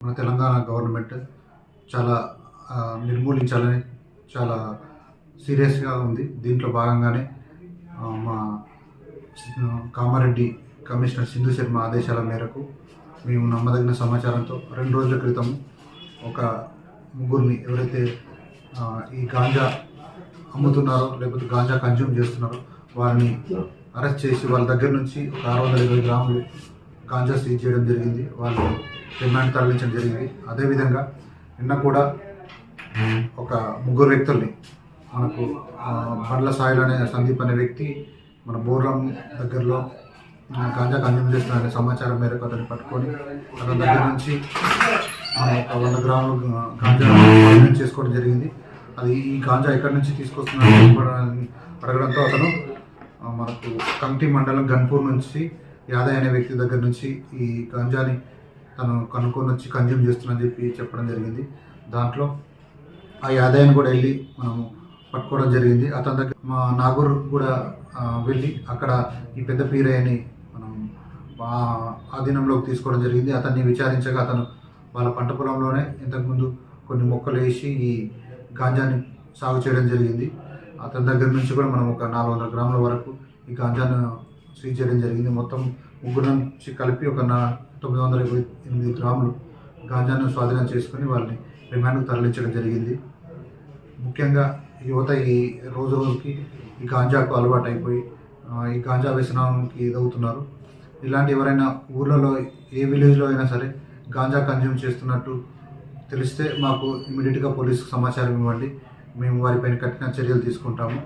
మన తెలంగాణ గవర్నమెంట్ చాలా నిర్మూలించాలని చాలా సీరియస్గా ఉంది. దీంట్లో భాగంగానే మా కామారెడ్డి కమిషనర్ సింధు శర్మ ఆదేశాల మేరకు మేము నమ్మదగిన సమాచారంతో రెండు రోజుల క్రితం ఒక ముగ్గురిని ఎవరైతే ఈ గాంజా అమ్ముతున్నారో లేకపోతే గాంజా కన్జ్యూమ్ చేస్తున్నారో వారిని అరెస్ట్ చేసి వాళ్ళ దగ్గర నుంచి ఒక ఆరు వందల ఇరవై గ్రాములు గాంజా సీజ్ చేయడం జరిగింది. వాళ్ళు రిమాండ్ తరలించడం జరిగింది. అదేవిధంగా నిన్న కూడా ఒక ముగ్గురు వ్యక్తుల్ని మనకు బండ్ల సాయిల్ అనే సందీప్ అనే వ్యక్తి మన బోర్రం దగ్గరలో గాంజా కన్జ్యూమ్ చేస్తున్నారనే సమాచారం మేరకు అతన్ని పట్టుకొని అతని దగ్గర నుంచి మన ఒక వంద గ్రాములు గాంజా చేసుకోవడం జరిగింది. అది ఈ గాంజా ఎక్కడి నుంచి తీసుకొస్తున్నారు అడగడంతో అతను మనకు కంటి మండలం గన్పూర్ నుంచి యాదయ్య అనే వ్యక్తి దగ్గర నుంచి ఈ గంజాని తను కనుక్కొని వచ్చి కన్జ్యూమ్ చేస్తున్నా చెప్పి చెప్పడం జరిగింది. దాంట్లో ఆ యాదయ్యను కూడా వెళ్ళి మనము పట్టుకోవడం జరిగింది. అతని దగ్గర మా నాగూర్ కూడా వెళ్ళి అక్కడ ఈ పెద్ద పీరయ్యని మనం ఆధీనంలోకి తీసుకోవడం జరిగింది. అతన్ని విచారించగా అతను వాళ్ళ పంట పొలంలోనే ఇంతకుముందు కొన్ని మొక్కలు వేసి ఈ గాంజాని సాగు చేయడం జరిగింది. అతని దగ్గర నుంచి కూడా మనం ఒక నాలుగు వందల గ్రాముల వరకు ఈ గాంజాను సీజ్ చేయడం జరిగింది. మొత్తం ముగ్గురు నుంచి కలిపి ఒక నా తొమ్మిది వందల ఇరవై ఎనిమిది గ్రాములు గాంజాను స్వాధీనం చేసుకుని వాళ్ళని రిమాండ్కు తరలించడం జరిగింది. ముఖ్యంగా యువత ఈ రోజు రోజుకి ఈ గాంజాకు అలవాటు అయిపోయి ఈ గాంజా వ్యసనానికి ఇదవుతున్నారు ఇలాంటి ఎవరైనా ఊర్లలో ఏ విలేజ్లో అయినా సరే గాంజా కన్జ్యూమ్ చేస్తున్నట్టు తెలిస్తే మాకు ఇమీడియట్గా పోలీసుకు సమాచారం ఇవ్వండి. మేము వారిపైన కఠిన చర్యలు తీసుకుంటాము.